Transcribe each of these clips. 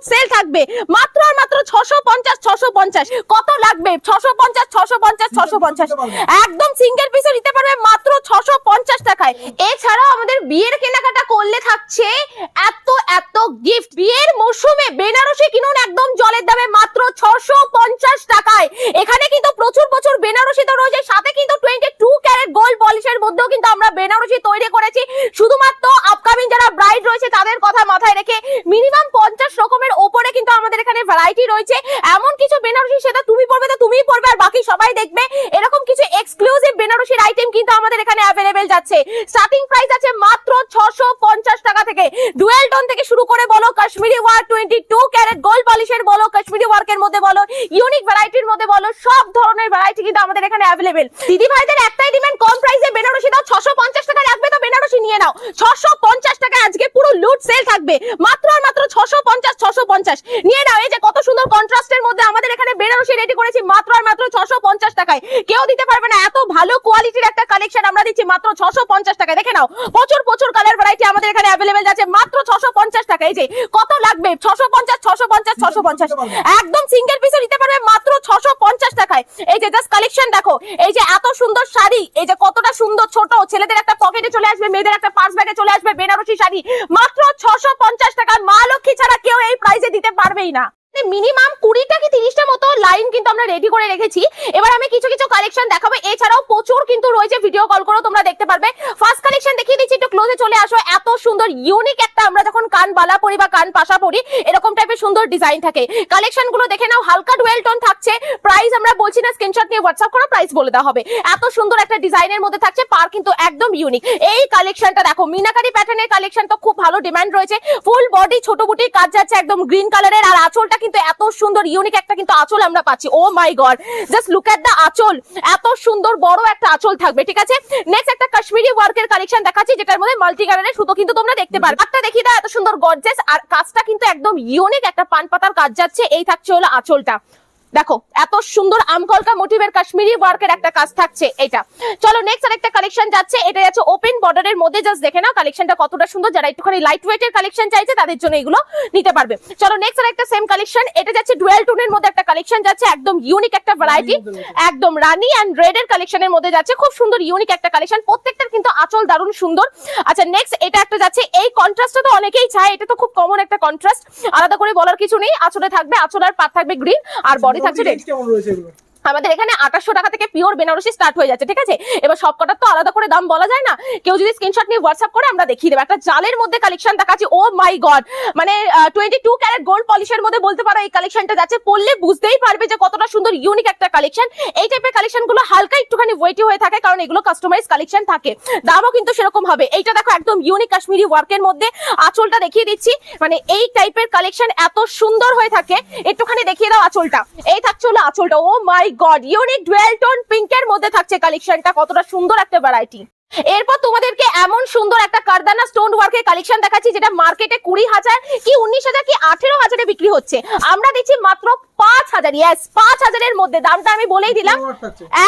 লুট সেল থাকবে। মাত্র আর মাত্র ছশো পঞ্চাশ ছশো পঞ্চাশ। কত লাগবে? ছশো পঞ্চাশ ছশো পঞ্চাশ ছশো পঞ্চাশ। একদম সিঙ্গেল পিসে নিতে পারবে মাত্র ছশো পঞ্চাশ টাকায়। এছাড়াও আমাদের বিয়ের কেনাকাটা করলে থাকছে এত এত গিফট বিয়ের মরশুমে বেনারসি কিনুন একদম জলের দামে মাত্র ছশো পঞ্চাশ টাকায়। এখানে কিন্তু প্রচুর প্রচুর বেনারসি তো রয়েছে সাথে কিন্তু টোয়েন্টি টু পলিশের মধ্যেও কিন্তু আমরা বেনারসি তৈরি করেছি। শুধুমাত্র আপকামিং যারা ব্রাইড রয়েছে, তাদের কথা মাথায় রেখে মিনিমাম পঞ্চাশ রকমের ওপরে কিন্তু আমাদের এখানে ভ্যারাইটি রয়েছে। এমন কিছু বেনারসি সেটা তুমি পড়বে তো তুমিই পড়বে আর বাকি সবাই দেখবে। এরকম কিছু এক্সক্লুসিভ বেনারসির আইটেম কিন্তু আমাদের এখানে অ্যাভেলেবেল যাচ্ছে। স্টার্টিং প্রাইস আছে মাত্র ছশো টাকা থেকে। ডুয়েল টোন থেকে শুরু করে বলো, Kashmiri work twenty two carat gold পলিশের বলো, কাশ্মীরি ওয়ার্কের মধ্যে বলো ইউনিক ভ্যারাইটির মধ্যে বলো, সব ধরনের ভ্যারাইটি কিন্তু আমাদের এখানে অ্যাভেলেবেল দিদি ভাইদের একটাই ডিমান্ড কম প্রাইসে বেনারসি দাও ছশো পঞ্চাশ টাকা রাখবে তো নিয়ে নাও। ছশো পঞ্চাশ টাকা আজকে পুরো লুট সেল থাকবে। মাত্র আর মাত্র ছশো পঞ্চাশ ছশো পঞ্চাশ। নিয়ে নাও এই যে কত সুন্দর কন্ট্রাস্টের মধ্যে আমাদের এখানে বেনারসি রেডি করেছি মাত্র আর মাত্র ছশো পঞ্চাশ টাকায়। কেউ দিতে পারবে না এত ভালো কোয়ালিটির একটা কালেকশন আমরা দিচ্ছি মাত্র ছশো পঞ্চাশ টাকায়। দেখে নাও প্রচুর প্রচুর কালার ভ্যারাইটি আমাদের এখানে অ্যাভেলেবেল আছে মাত্র ছশো পঞ্চাশ টাকা এই যে কত লাগবে? ছশো পঞ্চাশ ছশো পঞ্চাশ ছশো পঞ্চাশ। একদম সিঙ্গেল পিসে নিতে পারবে মাত্র ছশো পঞ্চাশ টাকায়। এই যে জাস্ট কালেকশন দেখো এই যে এত সুন্দর শাড়ি এই যে কতটা সুন্দর ছোট ছেলেদের একটা পকেটে চলে আসবে মেয়েদের একটা পার্স ব্যাগে চলে আসবে বেনারসি শাড়ি। মাত্র ছশো পঞ্চাশ টাকা। মা লক্ষ্মী ছাড়া কেউ এই প্রাইসে দিতে পারবেই না। মিনিমাম কুড়িটা কি তিরিশটা মতো লাইন কিন্তু আমরা রেডি করে রেখেছি। এবার আমি কিছু কিছু কালেকশন দেখাবো। এছাড়াও প্রচুর কিন্তু রয়েছে ভিডিও কল করো তোমরা দেখতে পারবে। ফার্স্ট কালেকশন দেখিয়ে দিচ্ছি, একটু ক্লোজে চলে আসো, এত সুন্দর ইউনিক একটা আমরা যখন কান বালা পরি বা কান পাশা পরি, এরকম টাইপের সুন্দর ডিজাইন থাকে। কালেকশনগুলো দেখে নাও, হালকা ডুয়েল টোন থাকছে। প্রাইস আমরা বলছি না স্ক্রিনশট নিয়ে হোয়াটসঅ্যাপ করো প্রাইস বলে দেওয়া হবে। এত সুন্দর একটা ডিজাইনের মধ্যে থাকছে, পার কিন্তু একদম ইউনিক এই কালেকশনটা দেখো মিনাকারি প্যাটার্নের কালেকশন তো খুব ভালো ডিমান্ড রয়েছে। ফুল বডি ছোট বুটি কাজ যাচ্ছে একদম গ্রিন কালারের আর আঁচলটা কিন্তু এত সুন্দর ইউনিক একটা কিন্তু আঁচল আমরা পাচ্ছি। ও my god just look at the aanchal. এত সুন্দর, বড় একটা আঁচল থাকবে, ঠিক আছে? নেক্সট একটা কাশ্মীরি ওয়ার্কের কালেকশন দেখাচ্ছি, যেটার মধ্যে মাল্টি কালারের সুতো কিন্তু তোমরা দেখতে পারবে। একটা দেখি দাও, এত সুন্দর গর্জেস আর কাজটা কিন্তু একদম ইউনিক একটা পান পাতার কাজ যাচ্ছে। এই থাকছে হলো আঁচলটা। দেখো, এত সুন্দর আমকলকা মোটিভের কাশ্মীরি ওয়ার্কের একটা কাজ থাকছে এটা। চলো নেক্সট আরেকটা কালেকশন যাচ্ছে এটা যাচ্ছে ওপেন বর্ডারের মধ্যে জাস্ট দেখে নাও কালেকশনটা কতটা সুন্দর। যারা একটুখানি লাইট ওয়েটের কালেকশন চাইছে, তাদের জন্য এগুলো নিতে পারবে। চলো নেক্সট আরেকটা সেম কালেকশন এটা যাচ্ছে ডুয়েল টোনের মধ্যে একটা কালেকশন যাচ্ছে একদম ইউনিক একটা ভ্যারাইটি একদম রানি অ্যান্ড রেড এর কালেকশনের মধ্যে যাচ্ছে খুব সুন্দর ইউনিক একটা কালেকশন প্রত্যেকটার কিন্তু আচল দারুণ সুন্দর। আচ্ছা নেক্সট এটা একটা যাচ্ছে এই কন্ট্রাস্টটা তো অনেকেই চায় এটা তো খুব কমন একটা কন্ট্রাস্ট আলাদা করে বলার কিছু নেই আচলে থাকবে আচল আর পাত থাকবে গ্রিন আর বডি থাকছে রেড আমাদের এখানে আঠাশশো টাকা থেকে পিওর বেনারসি স্টার্ট হয়ে যাচ্ছে, ঠিক আছে? এবার সব কটার তো আলাদা করে দাম বলা যায় না। কেউ যদি স্ক্রিনশট নিয়ে হোয়াটসঅ্যাপ করে, আমরা দেখিয়ে দেবো। একটা জালের মধ্যে কালেকশন দেখাচ্ছি। ও মাই গড মানে টোয়েন্টি টু ক্যারেট গোল্ড পলিশের মধ্যে বলতে পারো, এই কালেকশনটা যাচ্ছে। পড়লে বুঝতেই পারবে যে কতটা সুন্দর ইউনিক একটা কালেকশন এই টাইপের কালেকশনগুলো হালকা একটুখানি ওয়েটি হয়ে থাকে, কারণ এগুলো কাস্টমাইজ কালেকশন থাকে। দামও কিন্তু সেরকম হবে। এইটা দেখো একদম ইউনিক কাশ্মীরি ওয়ার্কের মধ্যে। আঁচলটা দেখিয়ে দিচ্ছি। মানে এই টাইপের কালেকশন এত সুন্দর হয়ে থাকে। একটুখানি দেখিয়ে দাও আঁচলটা। এই থাকছে হলো আঁচলটা। ও my god unique dual tone পিঙ্কের মধ্যে থাকছে কালেকশনটা কতটা সুন্দর একটা ভ্যারাইটি এরপর তোমাদেরকে এমন সুন্দর একটা কারদানা স্টোন ওয়ার্কের কালেকশন দেখাচ্ছি যেটা মার্কেটে কুড়ি হাজার কি উনিশ হাজার কি আঠেরো হাজারে বিক্রি হচ্ছে। আমরা দিচ্ছি মাত্র পাঁচ হাজার ইয়েস পাঁচ হাজারের মধ্যে দামটা আমি বলেই দিলাম।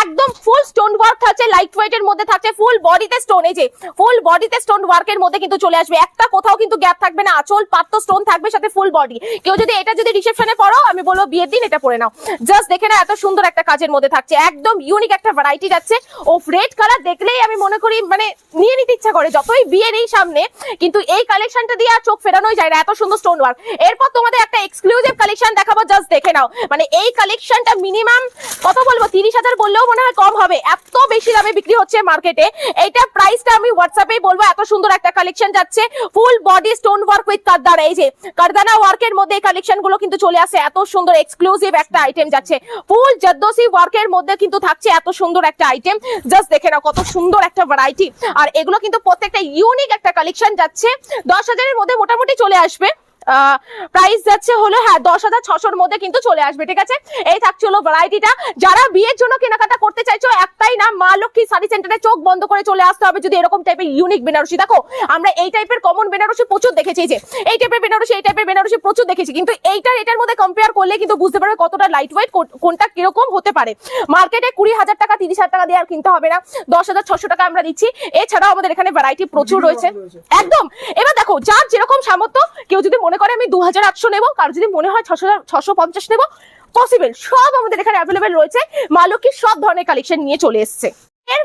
একদম ফুল স্টোন ওয়ার্ক থাকছে লাইট ওয়েট এর মধ্যে থাকছে ফুল বডিতে স্টোন এই যে ফুল বডিতে স্টোন ওয়ার্কের মধ্যে কিন্তু চলে আসবে। একটা কোথাও কিন্তু গ্যাপ থাকবে না আচল পাত্র স্টোন থাকবে সাথে ফুল বডি কেউ যদি এটা যদি রিসেপশনে পড়ো আমি বলব বিয়ের দিন এটা পরে নাও। জাস্ট দেখে না এত সুন্দর একটা কাজের মধ্যে থাকছে। একদম ইউনিক একটা ভ্যারাইটি যাচ্ছে। ও রেড কালার দেখলেই আমি মনে করি মানে নিয়ে নিতে ইচ্ছা করে, যতই বিয়ে নেই সামনে, কিন্তু এই কালেকশনটা দিয়ে আর চোখ ফেরানোই যায় না, এত সুন্দর স্টোন ওয়ার্ক এরপর তোমাদের একটা এক্সক্লুসিভ কালেকশন দেখাবো জাস্ট দেখে নাও। মানে এই কালেকশনটা মিনিমাম কত বলব, তিরিশ হাজার বললেও মনে হয় কম হবে। এত বেশি দামে বিক্রি হচ্ছে মার্কেটে এইটা প্রাইসটা আমি হোয়াটসঅ্যাপে বলব, এত সুন্দর একটা কালেকশন যাচ্ছে। Full body stone work with kardana এই যে কারদানা ওয়ার্কের মধ্যে এই কালেকশনগুলো কিন্তু চলে আসে, এত সুন্দর এক্সক্লুসিভ একটা আইটেম যাচ্ছে। ফুল জদ্দোসি ওয়ার্কের মধ্যে কিন্তু থাকছে এত সুন্দর একটা আইটেম জাস্ট দেখে নাও কত সুন্দর একটা ভ্যারাইটি আর এগুলো কিন্তু প্রত্যেকটা ইউনিক একটা কালেকশন যাচ্ছে। দশ হাজারের মধ্যে মোটামুটি চলে আসবে। প্রাইস যাচ্ছে হলো হ্যাঁ দশ হাজার ছশোর মধ্যে কিন্তু চলে আসবে ঠিক আছে? এই থাকছে হলো ভ্যারাইটিটা যারা বিয়ের জন্য কেনাকাটা করতে চাইছো একটাই না মা লক্ষ্মী শাড়ি সেন্টারে চোখ বন্ধ করে চলে আসতে হবে যদি এরকম টাইপের ইউনিক বেনারসি। দেখো আমরা এই টাইপের কমন বেনারসি প্রচুর দেখেছি যে এই টাইপের বেনারসি এই টাইপের বেনারসি প্রচুর দেখেছি কিন্তু এইটার এটার মধ্যে কম্পেয়ার করলে কিন্তু বুঝতে পারবে কতটা লাইট ওয়েট কোনটা কীরকম হতে পারে। মার্কেটে কুড়ি হাজার টাকা তিরিশ হাজার টাকা দিয়ে আর কিনতে হবে না। দশ হাজার ছশো টাকা আমরা দিচ্ছি। এছাড়াও আমাদের এখানে ভ্যারাইটি প্রচুর রয়েছে। একদম। এবার দেখো যার যেরকম সামর্থ্য কেউ যদি মনে করে আমি দু হাজার আটশো নেব, কারও যদি মনে হয় ছশো ছশো পঞ্চাশ নেব পসিবল সব আমাদের এখানে অ্যাভেলেবেল রয়েছে। মা সব ধরনের কালেকশন নিয়ে চলে এসছে।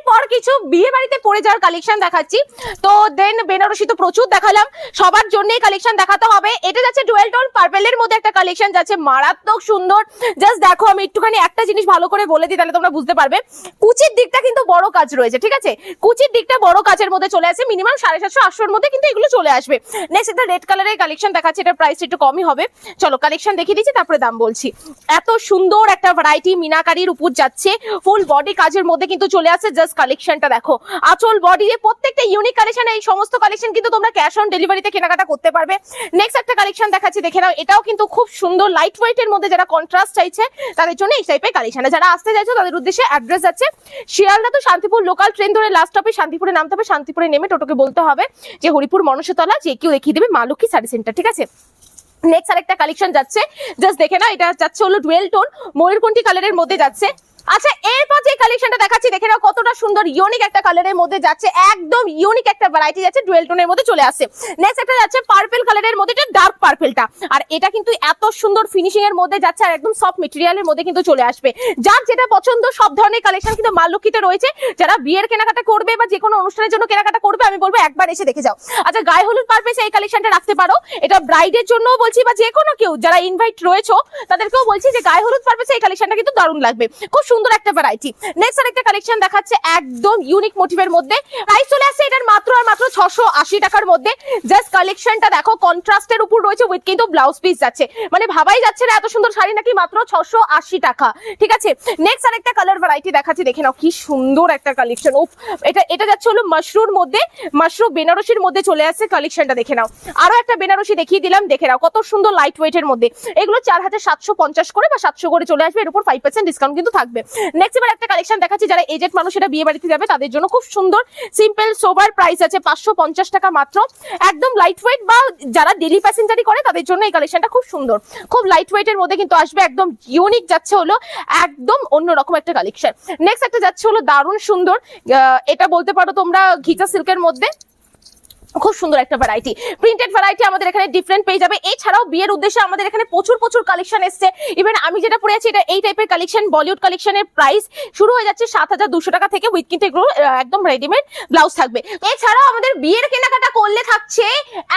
এরপর কিছু বিয়ে বাড়িতে পরে যাওয়ার কালেকশন দেখাচ্ছি। তো দেন বেনারসি তো প্রচুর দেখালাম। সবার জন্যই কালেকশন দেখাতে হবে। এটা যাচ্ছে ডুয়েল টোন পার্পেলের মধ্যে একটা কালেকশন যাচ্ছে। মারাত্মক সুন্দর। জাস্ট দেখো, আমি একটুখানি একটা জিনিস ভালো করে বলে দিই, তাহলে তোমরা বুঝতে পারবে। কুচির দিকটা কিন্তু বড় কাজ রয়েছে, ঠিক আছে? কুচির দিকটা বড় কাজের মধ্যে চলে আসে। মিনিমাম সাড়ে সাতশো, আটশোর মধ্যে কিন্তু এগুলো চলে আসবে। নেক্সট একটা রেড কালারের কালেকশন দেখাচ্ছে। এটার প্রাইস একটু কমই হবে। চলো কালেকশন দেখিয়ে দিচ্ছি, তারপরে দাম বলছি। এত সুন্দর একটা ভ্যারাইটি মিনাকারির উপর যাচ্ছে। ফুল বডি কাজের মধ্যে কিন্তু চলে আসছে জাস্ট কালেকশনটা দেখো। আচল বডি প্রত্যেকটা ইউনিক কালেকশন এই সমস্ত কালেকশন কিন্তু তোমরা ক্যাশ অন ডেলিভারিতে কেনাকাটা করতে পারবে। নেক্সট একটা কালেকশন দেখাচ্ছি, দেখে নাও। এটাও কিন্তু খুব সুন্দর লাইট ওয়েট এর মধ্যে যারা কন্ট্রাস্ট চাইছে, তাদের জন্য এই টাইপের কালেকশন যারা আসতে চাইছো, তাদের উদ্দেশ্যে অ্যাড্রেস আছে। Sealdah to Shantipur local train ধরে লাস্ট স্টপে শান্তিপুরে নামতে হবে। শান্তিপুরে নেমে টোটোকে বলতে হবে যে, হরিপুর মনসতলা, যে কেউ দেখিয়ে দেবে মা লক্ষ্মী সেন্টার ঠিক আছে? নেক্সট আরেকটা কালেকশন যাচ্ছে। জাস্ট দেখে না এটা যাচ্ছে হলো ডুয়েল টোন ময়ূরকণ্ঠী কালারের মধ্যে যাচ্ছে। আচ্ছা এরপর যে কালেকশনটা দেখাচ্ছি, দেখে নাও কতটা সুন্দর ইউনিক একটা কালারের মধ্যে যাচ্ছে, একদম ইউনিক একটা ভ্যারাইটি যাচ্ছে ডুয়েল টোনের মধ্যে চলে আসছে। নেক্সট একটা যাচ্ছে পার্পল কালারের মধ্যে, এটা ডার্ক পার্পলটা আর এটা কিন্তু এত সুন্দর ফিনিশিং এর মধ্যে যাচ্ছে আর একদম সফট মেটেরিয়ালের মধ্যে কিন্তু চলে আসবে। যার যেটা পছন্দ, সব ধরনের কালেকশন কিন্তু মা লক্ষ্মীতে রয়েছে। যারা বিয়ের কেনাকাটা করবে বা যে কোনো অনুষ্ঠানের জন্য কেনাকাটা করবে, আমি বলব একবার এসে দেখে যাও। আচ্ছা গায়ে হলুদ পারপেসে এই কালেকশনটা রাখতে পারো। এটা ব্রাইডের জন্যও বলছি বা যে কোনো কেউ, যারা ইনভাইট রয়েছে, তাদেরকেও বলছি যে গায়ে হলুদ পারপেসে এই কালেকশনটা কিন্তু দারুণ লাগবে। খুব সুন্দর একটা ভ্যারাইটি নেক্সট আরেকটা কালেকশন দেখাচ্ছে একদম ইউনিক মোটিভের মধ্যে। প্রাইস চলে আসছে এটার মাত্র আর মাত্র ছশো আশি টাকার মধ্যে। জাস্ট কালেকশনটা দেখো কন্ট্রাস্টের উপর রয়েছে উইথ কিন্তু ব্লাউজ পিস যাচ্ছে। মানে ভাবাই যাচ্ছে না এত সুন্দর শাড়ি নাকি মাত্র ছশো আশি টাকা। ঠিক আছে? নেক্সট আরেকটা কালার ভ্যারাইটি দেখাচ্ছি, দেখে নাও কি সুন্দর একটা কালেকশন উফ এটা এটা যাচ্ছে হলো মাশরুর মধ্যে মাশরুম বেনারসির মধ্যে চলে আসছে কালেকশনটা দেখে নাও। আরও একটা বেনারসি দেখিয়ে দিলাম, দেখে নাও, কত সুন্দর লাইট ওয়েটের মধ্যে। এগুলো চার হাজার সাতশো পঞ্চাশ করে বা সাতশো করে চলে আসবে, এর উপর ফাইভ পার্সেন্ট ডিসকাউন্ট কিন্তু থাকবে। নেক্সট এবার একটা কালেকশন দেখাচ্ছি, যারা এজেড মানুষ এটা বিয়ে বাড়িতে যাবে, তাদের জন্য খুব সুন্দর সিম্পল সোবার প্রাইস আছে, পাঁচশো পঞ্চাশ টাকা মাত্র। একদম লাইট ওয়েট বা যারা ডেলি প্যাসেঞ্জারি করে, তাদের জন্য এই কালেকশনটা খুব সুন্দর। খুব লাইট ওয়েটের মধ্যে কিন্তু আসবে, একদম ইউনিক যাচ্ছে হলো, একদম অন্যরকম একটা কালেকশন নেক্সট একটা যাচ্ছে হলো দারুণ সুন্দর এটা বলতে পারো তোমরা ঘিচা সিল্কের মধ্যে। খুব সুন্দর একটা ভ্যারাইটি প্রিন্টেড ভ্যারাইটি আমাদের এখানে ডিফারেন্ট পেয়ে যাবে। এছাড়াও বিয়ের উদ্দেশ্যে আমাদের এখানে প্রচুর প্রচুর কালেকশন এসছে। ইভেন আমি যেটা পরে আছি, এটা এই টাইপের কালেকশন বলিউড কালেকশনের প্রাইস শুরু হয়ে যাচ্ছে সাত হাজার দুশো টাকা থেকে উইথ কিন্তু এগুলো একদম রেডিমেড ব্লাউজ থাকবে। এছাড়াও আমাদের বিয়ের কেনাকাটা করলে থাকছে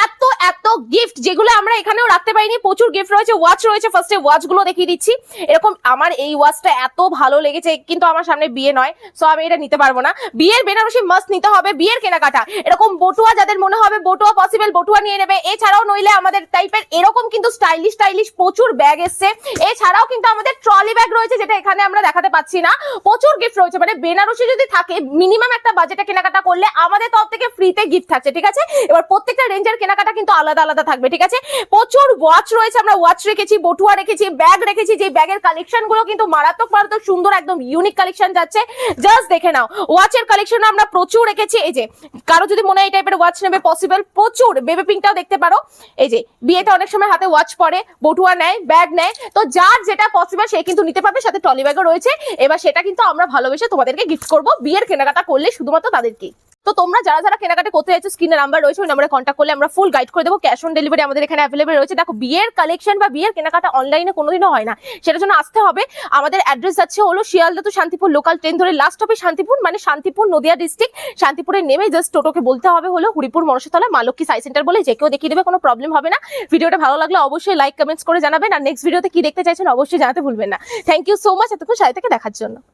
এত এত গিফট যেগুলো আমরা এখানেও রাখতে পারিনি। প্রচুর গিফট রয়েছে ওয়াচ রয়েছে। ফার্স্টে ওয়াচগুলো দেখিয়ে দিচ্ছি। এরকম আমার এই ওয়াচটা এত ভালো লেগেছে, কিন্তু আমার সামনে বিয়ে নয় সো আমি এটা নিতে পারব না। বিয়ের বেনারসি মাস্ট নিতে হবে, বিয়ের কেনাকাটা। এরকম বটুয়া যাদের হবে বটুয়া পসিবল বটুয়া নিয়ে নেবে। এছাড়াও নইলে আমাদের টাইপের এরকম কিন্তু স্টাইলিশ স্টাইলিশ প্রচুর ব্যাগ এসছে। এছাড়াও কিন্তু আমাদের ট্রলি ব্যাগ রয়েছে, যেটা এখানে আমরা দেখাতে পাচ্ছি না। প্রচুর গিফট রয়েছে মানে বেনারসি যদি থাকে মিনিমাম একটা বাজেটে কেনাকাটা করলে আমাদের তরফ থেকে ফ্রিতে গিফট থাকছে, ঠিক আছে? এবার প্রত্যেকটা রেঞ্জের কেনাকাটা কিন্তু আলাদা আলাদা থাকবে, ঠিক আছে? প্রচুর ওয়াচ রয়েছে, আমরা ওয়াচ রেখেছি, বটুয়া রেখেছি ব্যাগ রেখেছি, যে ব্যাগের কালেকশনগুলো কিন্তু মারাত্মক মারাত্মক, সুন্দর, একদম ইউনিক কালেকশন যাচ্ছে। জাস্ট দেখে নাও ওয়াচের কালেকশন আমরা প্রচুর রেখেছি, এই যে, কারও যদি মনে হয় এই টাইপের ওয়াচ নেবে পসিবল প্রচুর বেবি পিঙ্কটাও দেখতে পারো। এই যে, বিয়েতে অনেক সময় হাতে ওয়াচ পরে, বটুয়া নেয় ব্যাগ নেয়। তো যার যেটা পসিবল সে কিন্তু নিতে পারবে, সাথে টলি ব্যাগও রয়েছে। এবার সেটা কিন্তু আমরা ভালোবেসে তোমাদেরকে গিফট করব। বিয়ের কেনাকাটা করলে শুধুমাত্র তাদেরকে। তো তোমরা যারা যারা কেনাকাটা করতে চাইছো স্ক্রিনে নাম্বার রয়েছে, ওই নাম্বারে কন্ট্যাক্ট করলে আমরা ফুল গাইড করে দেবো। ক্যাশ অন ডেলিভারি আমাদের এখানে অ্যাভেলেবল রয়েছে। দেখো, বিয়ের কালেকশন বা বিয়ের কেনাকাটা অনলাইনে কোনোদিনও হয় না। সেটার জন্য আসতে হবে। আমাদের অ্যাড্রেস যাচ্ছে হলো Sealdah to Shantipur local train ধরে লাস্ট হবে শান্তিপুর মানে শান্তিপুর নদিয়া ডিস্ট্রিক্ট শান্তিপুরে নেমে জাস্ট টোটোকে বলতে হবে হলো হরিপুর মনসাতলা মা মালক্ষী সাই সেন্টার বলে যে কেউ দেখিয়ে দেবে, কোনো প্রবলেম হবে না। ভিডিওটা ভালো লাগলে অবশ্যই লাইক কমেন্টস করে জানাবেন। আর নেক্সট ভিডিওতে কি দেখতে চাইছেন অবশ্যই জানাতে ভুলবেন না। থ্যাংক ইউ সো মাচ এতক্ষণ সাথে থেকে দেখার জন্য।